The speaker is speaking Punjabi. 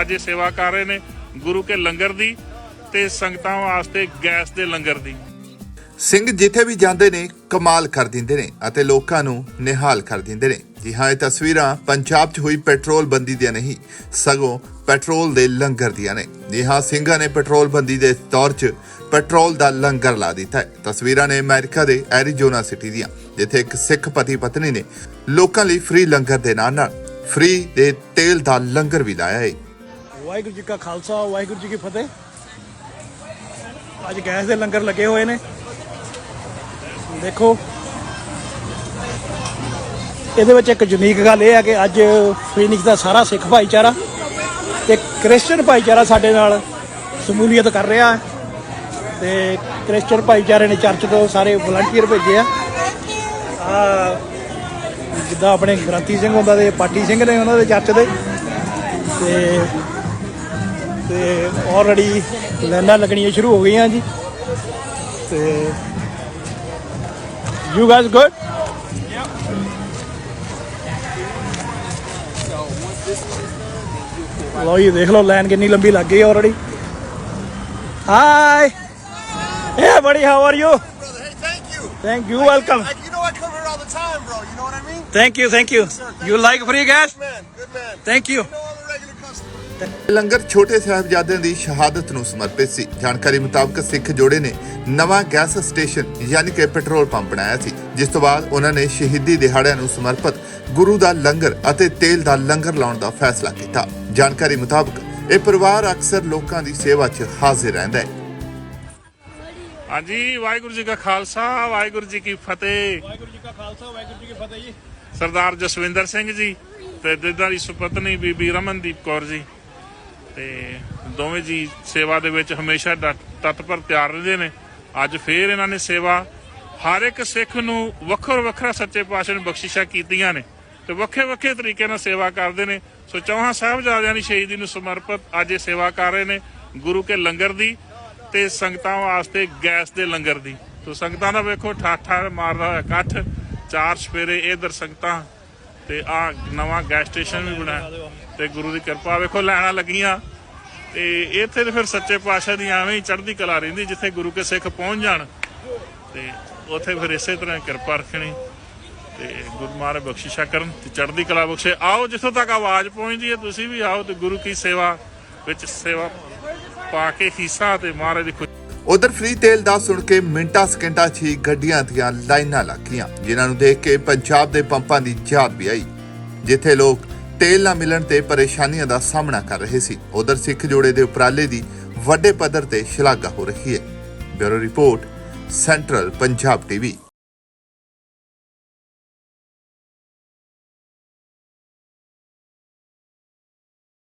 ਅੱਜ ਇਹ ਸੇਵਾ ਕਰ ਰਹੇ ਨੇ ਗੁਰੂ ਕੇ ਲੰਗਰ ਦੀ ਤੇ ਸੰਗਤਾਂ ਵਾਸਤੇ ਗੈਸ ਦੇ ਲੰਗਰ ਦੀ। ਸਿੰਘ ਜਿੱਥੇ ਵੀ ਜਾਂਦੇ ਨੇ, ਕਮਾਲ ਕਰ ਦਿੰਦੇ ਨੇ ਅਤੇ ਲੋਕਾਂ ਨੂੰ ਨਿਹਾਲ ਕਰ ਦਿੰਦੇ ਨੇ। ਜੀ ਹਾਂ, ਇਹ ਤਸਵੀਰਾਂ ਪੰਜਾਬ 'ਚ ਹੋਈ ਪੈਟਰੋਲ ਬੰਦੀ ਦੀਆਂ ਨਹੀਂ, ਸਗੋਂ ਪੈਟਰੋਲ ਦੇ ਲੰਗਰ ਦੀਆਂ ਨੇ। ਜੀ ਹਾਂ, ਸਿੰਘਾਂ ਨੇ ਪੈਟਰੋਲ ਬੰਦੀ ਦੇ ਦੌਰ 'ਚ ਪੈਟਰੋਲ ਦਾ ਲੰਗਰ ਲਾ ਦਿੱਤਾ ਹੈ। ਤਸਵੀਰਾਂ ਨੇ ਅਮਰੀਕਾ ਦੇ ਐਰੀਜ਼ੋਨਾ ਸਿਟੀ ਦੀਆਂ, ਜਿੱਥੇ ਇੱਕ ਸਿੱਖ ਪਤੀ ਪਤਨੀ ਨੇ ਲੋਕਾਂ ਲਈ ਫ੍ਰੀ ਲੰਗਰ ਦੇ ਨਾਲ ਨਾਲ ਫ੍ਰੀ ਦੇ ਤੇਲ ਦਾ ਲੰਗਰ ਵੀ ਲਾਇਆ ਹੈ। ਵਾਹਿਗੁਰੂ ਜੀ ਕਾ ਖਾਲਸਾ, ਵਾਹਿਗੁਰੂ ਜੀ ਕੀ ਫਤਿਹ। ਅੱਜ ਗੈਸ ਦੇ ਲੰਗਰ ਲੱਗੇ ਹੋਏ ਨੇ। ਦੇਖੋ। ਇਹਦੇ ਵਿੱਚ ਇੱਕ ਯੂਨੀਕ ਗੱਲ ਇਹ ਹੈ ਕਿ ਅੱਜ ਫੀਨਿਕਸ ਦਾ ਸਾਰਾ ਸਿੱਖ ਭਾਈਚਾਰਾ ਤੇ ਕ੍ਰਿਸਚੀਅਨ ਭਾਈਚਾਰਾ ਸਾਡੇ ਨਾਲ ਸਮੂਲੀਅਤ ਕਰ ਰਿਹਾ ਹੈ। ਤੇ ਕ੍ਰਿਸਚੀਅਨ ਭਾਈਚਾਰੇ ਨੇ ਚਰਚ ਤੋਂ ਸਾਰੇ ਵਲੰਟੀਅਰ ਭੇਜੇ ਆ। ਆ, ਜਿੱਦਾਂ ਆਪਣੇ ਗ੍ਰੰਥੀ ਸਿੰਘ ਹੁੰਦਾ ਤੇ ਪਾਟੀ ਸਿੰਘ ਨੇ ਉਹਨਾਂ ਦੇ ਚਰਚ ਦੇ। ਤੇ ਤੇ ਆਲਰੇਡੀ ਲਾਈਨਾਂ ਲੱਗਣੀਆਂ ਸ਼ੁਰੂ ਹੋ ਗਈਆਂ ਜੀ। ਤੇ ਯੂ ਗਾਇਸ ਗੁੱਡ ਲਓ ਜੀ ਦੇਖ ਲਓ ਲਾਈਨ ਕਿੰਨੀ ਲੰਬੀ ਲੱਗ ਗਈ ਆਲਰੇਡੀ ਹਾਈ ਏ ਬੜੀ how are you Brother, hey, thank you. Thank you welcome I, you know I come here all the time, bro. You know what I mean? Thank you thank you you like free gas Man, good man. Thank you You know ਇਹ ਲੰਗਰ ਛੋਟੇ ਸਾਹਿਬਜ਼ਾਦਿਆਂ ਦੀ ਸ਼ਹਾਦਤ ਨੂੰ ਸਮਰਪਿਤ ਸੀ। ਜਾਣਕਾਰੀ ਮੁਤਾਬਕ ਸਿੱਖ ਜੋੜੇ ਨੇ ਨਵਾਂ ਗੈਸ ਸਟੇਸ਼ਨ ਯਾਨੀ ਕਿ ਪੈਟਰੋਲ ਪੰਪ ਬਣਾਇਆ ਸੀ ਜਿਸ ਤੋਂ ਬਾਅਦ ਉਹਨਾਂ ਨੇ ਸ਼ਹੀਦੀ ਦਿਹਾੜਿਆਂ ਨੂੰ ਸਮਰਪਿਤ ਗੁਰੂ ਦਾ ਲੰਗਰ ਅਤੇ ਤੇਲ ਦਾ ਲੰਗਰ ਲਾਉਣ ਦਾ ਫੈਸਲਾ ਕੀਤਾ। ਜਾਣਕਾਰੀ ਮੁਤਾਬਕ ਇਹ ਪਰਿਵਾਰ ਅਕਸਰ ਲੋਕਾਂ ਦੀ ਸੇਵਾ 'ਚ ਹਾਜ਼ਰ ਰਹਿੰਦਾ ਹੈ। ਹਾਂਜੀ ਵਾਹਿਗੁਰੂ ਜੀ ਕਾ ਖਾਲਸਾ ਵਾਹਿਗੁਰੂ ਜੀ ਕੀ ਫਤਿਹ। ਵਾਹਿਗੁਰੂ ਜੀ ਕਾ ਖਾਲਸਾ ਵਾਹਿਗੁਰੂ ਜੀ ਕੀ ਫਤਿਹ ਜੀ। ਸਰਦਾਰ ਜਸਵਿੰਦਰ ਸਿੰਘ ਜੀ ਤੇ ਜਿੱਦਾਂ ਦੀ ਸੁਪਤਨੀ ਬੀਬੀ ਰਮਨਦੀਪ ਕੌਰ ਜੀ। ਤੇ ਦੋਵੇਂ ਜੀ ਸੇਵਾ ਦੇ ਵਿੱਚ ਹਮੇਸ਼ਾ ਤਤਪਰ ਤਿਆਰ ਰਹਿੰਦੇ ਨੇ। ਅੱਜ ਫੇਰ ਇਹਨਾਂ ਨੇ ਸੇਵਾ ਹਰ ਇੱਕ ਸਿੱਖ ਨੂੰ ਵੱਖੋ ਵੱਖਰਾ ਸੱਚੇ ਪਾਤਸ਼ਾਹ ਨੇ ਬਖਸ਼ਿਸ਼ਾਂ ਕੀਤੀਆਂ ਨੇ ਤੇ ਵੱਖੇ ਵੱਖੇ ਤਰੀਕੇ ਨਾਲ ਸੇਵਾ ਕਰਦੇ ਨੇ। ਸੋ ਚੌਹਾਂ ਸਾਹਿਬਜ਼ਾਦਿਆਂ ਦੀ ਸ਼ਹੀਦੀ ਨੂੰ ਸਮਰਪਿਤ ਅੱਜ ਇਹ ਸੇਵਾ ਕਰ ਰਹੇ ਨੇ ਗੁਰੂ ਕੇ ਲੰਗਰ ਦੀ ਤੇ ਸੰਗਤਾਂ ਵਾਸਤੇ ਗੈਸ ਦੇ ਲੰਗਰ ਦੀ। ਸੋ ਸੰਗਤਾਂ ਦਾ ਵੇਖੋ ਠਾਠਾ ਮਾਰਦਾ ਹੋਇਆ ਇਕੱਠ, ਚਾਰ ਸਪੇਰੇ ਇਧਰ ਸੰਗਤਾਂ ਤੇ ਆ ਨਵਾਂ ਗੈਸ ਸਟੇਸ਼ਨ ਵੀ ਬਣਾਇਆ। ਤੇ ਗੁਰੂ ਦੀ ਕਿਰਪਾ ਵੇਖੋ ਲੈਣਾ ਲੱਗੀਆਂ। ਤੇ ਇੱਥੇ ਤੇ ਫਿਰ ਸੱਚੇ ਪਾਤਸ਼ਾਹ ਦੀ ਐਵੇਂ ਹੀ ਚੜ੍ਹਦੀ ਕਲਾ ਰਹਿੰਦੀ, ਜਿੱਥੇ ਗੁਰੂ ਕੇ ਸਿੱਖ ਪਹੁੰਚ ਜਾਣ। ਤੇ ਉੱਥੇ ਫਿਰ ਇਸੇ ਤਰ੍ਹਾਂ ਕਿਰਪਾ ਰੱਖਣੀ। ਤੇ ਗੁਰੂ ਮਹਾਰਾਜ ਬਖਸ਼ਿਸ਼ਾ ਕਰਨ ਤੇ ਚੜ੍ਹਦੀ ਕਲਾ ਬਖਸ਼ੇ। ਆਓ, ਜਿੱਥੋਂ ਤੱਕ ਆਵਾਜ਼ ਪਹੁੰਚਦੀ ਹੈ, ਤੁਸੀਂ ਵੀ ਆਓ ਤੇ ਗੁਰੂ ਕੀ ਸੇਵਾ ਵਿੱਚ ਸੇਵਾ ਪਾ ਕੇ ਹਿੱਸਾ ਤੇ ਮਹਾਰਾਜ ਦੀ ਉਧਰ ਫ੍ਰੀ ਤੇਲ ਦਾ ਸੁਣ ਕੇ ਮਿੰਟਾਂ ਸਕਿੰਟਾਂ 'ਚ ਹੀ ਗੱਡੀਆਂ ਦੀਆਂ ਲਾਈਨਾਂ ਲੱਗੀਆਂ, ਜਿਨ੍ਹਾਂ ਨੂੰ ਦੇਖ ਕੇ ਪੰਜਾਬ ਦੇ ਪੰਪਾਂ ਦੀ ਯਾਦ ਵੀ ਆਈ, ਜਿੱਥੇ ਲੋਕ ਤੇਲ ਨਾ ਮਿਲਣ ਤੇ ਪਰੇਸ਼ਾਨੀਆਂ ਦਾ ਸਾਹਮਣਾ ਕਰ ਰਹੇ ਸੀ। ਉਧਰ ਸਿੱਖ ਜੋੜੇ ਦੇ ਉਪਰਾਲੇ ਦੀ ਵੱਡੇ ਪੱਧਰ ਤੇ ਸ਼ਲਾਘਾ ਹੋ ਰਹੀ ਹੈ। Bureau report, central Punjab TV.